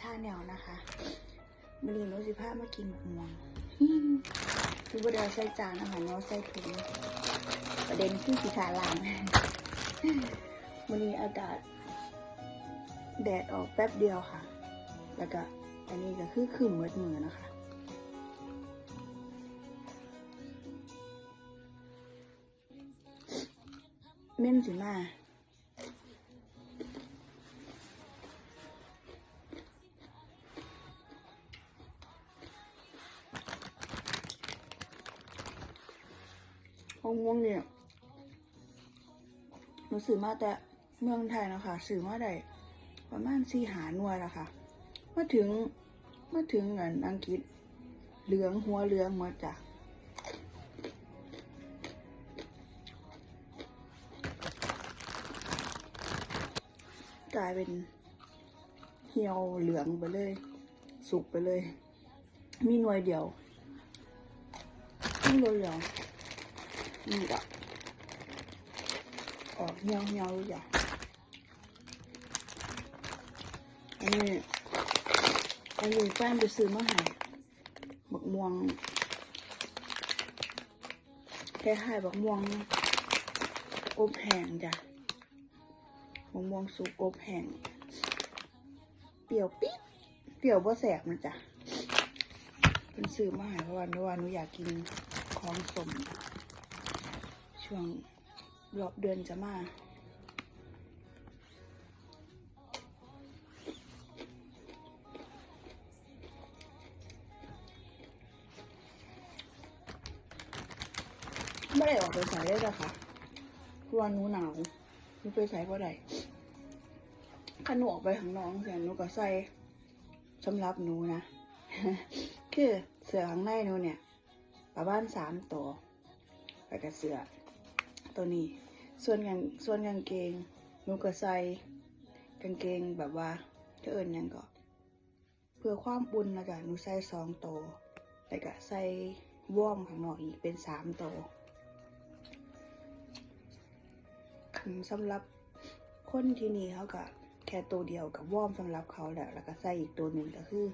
ชาแนลนะคะมันนี้หนูสิพามากินหมกม่วงคือบไดเอาใส่จานนะคะเนาะใส่ถุงประเด็นคือสีขาลางวันนี้อากาศ แดดออกแป๊บเดียวค่ะ แล้วก็อันนี้ก็คือคืมมืดมือนะคะเม่นสิมา มะม่วงเนี่ยหนูซื้อมาแต่เมืองไทยนะคะซื้อมาได้ประมาณสี่หาหน่วยล้วค่ะมาถึงมาถึงเงินอังกฤษ เหลืองหัวเหลืองหมาจากกลายเป็นเหี่ยวเหลืองไปเลย สุกไปเลย มีหน่วยเดียวมีหน่วยเดียว นี่ก็ออกเหี่ยวเหี่ยวจ้ะอันนี้อันนี้แฟนไปซื้อมาให้บักม่วงคล้ายๆบักม่วงอบแห้งจ้ะบักม่วงสุกอบแห้งเปรี้ยวปิ๊ดเปรี้ยวบ่แสบนะจ๊ะเป็นซื้อมาให้เพราะว่าเมื่อวานหนูอยากกินของสม ช่วงรอบเดือนจะมาไม่ได้ออกไปใส่ได้เลยค่ะเพราะวันหนูหนาวหนูไปใส่เพราะใดขันหนูออกไปข้างนอกเสียหนูก็ใส่สำหรับหนูนะ คือเสื้อข้างในหนูเนี่ยประมาณสามตัว ไปกับเสื้อ ตัวนี้ ส่วนกางส่วนกางเกงหนูก็ใส่กางเกงแบบว่าจะเอิญยังก็ เพื่อความอุ่นะจ๊ะหนูใส่สองตัวแล้วก็ใส่ว่อมข้างนอกอีกเป็นสามตัวคันสำหรับคนที่นี่เขาก็แค่ตัวเดียวกับว่อมสำหรับเขาแหละแล้วก็ใส่อีกตัวหนึ่งก็คือ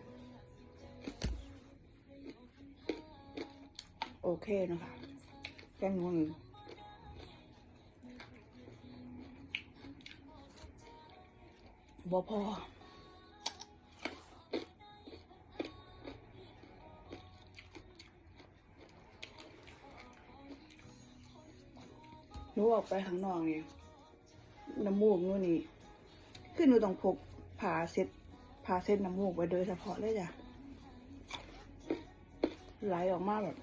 โอเคนะคะแกงนุ่ บ่พอหนูออกไปข้างนอกนี่น้ำมูกนู่นนี่คือหนูต้องพกผ่าเซ็ตผ่าเซ็ตน้ำมูกไว้โดยเฉพาะเลยจ้ะไหลออกมาแบบ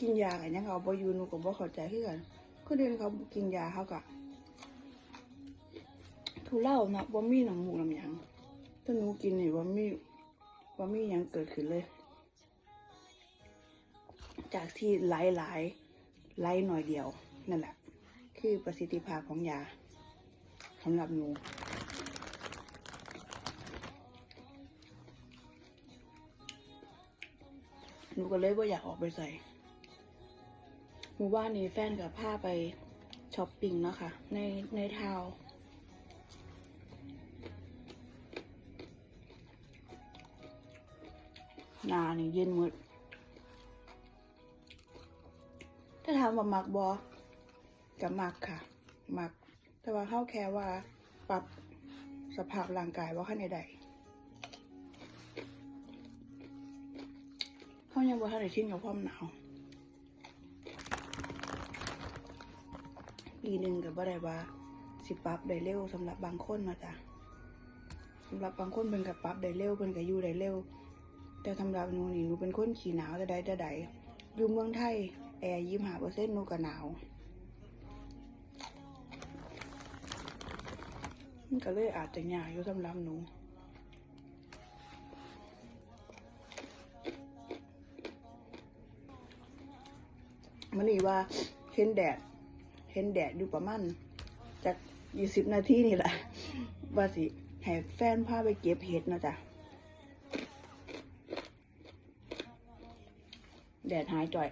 กินยากันยังเขาบอยูหนูก็บ่เข้าใจคือกันคนอื่นเขากินยาเขากะทุเล่านะว่ามีหน้ำมูกน้ำหยังถ้าหนูกินนี่ว่ามีว่ามีหยังเกิดขึ้นเลย จากที่ไหลหลายไหลหน่อยเดียวนั่นแหละ คือประสิทธิภาพของยาสำหรับหนูหนูก็เลยว่าอยากออกไปใส่ หมู่บ้านนี้แฟนกับผ้าไปช้อปปิ้งเนาะค่ะ ในในทาวน์หนานี่เย็นมืดถ้าถามว่ามักบอกัมักค่ะ มัก แต่ว่าเข้าแค่ว่าปรับสภาพร่างกายว่าขั้นใดเขายังว่าท่านได้ชินกับความหนาว ปีหนึ่งกับว่ได้ว่าสิปรับได้เร็วสำหรับบางคนนะจ๊ะสำหรับบางคนเป็นกับปรับได้เร็วเป็นกับอยู่ได้เร็ว แต่สำหรับหนูนี่หนูเป็นคนขี้หนาวแต่ใดแต่ใดอยู่เมืองไทยแอร์ยี่ห้าเปอร์เซ็นต์หนูก็หนาวมันก็เลยอาจจะยากอยู่สำหรับหนูมันนี่ว่าเห็นแดด เห็นแดดอยู่ประมาณจากยี่สิบนาทีนี่แหละว่าสิให้แฟนพาไปเก็บเห็ดนะจ๊ะแดดหายจ่อย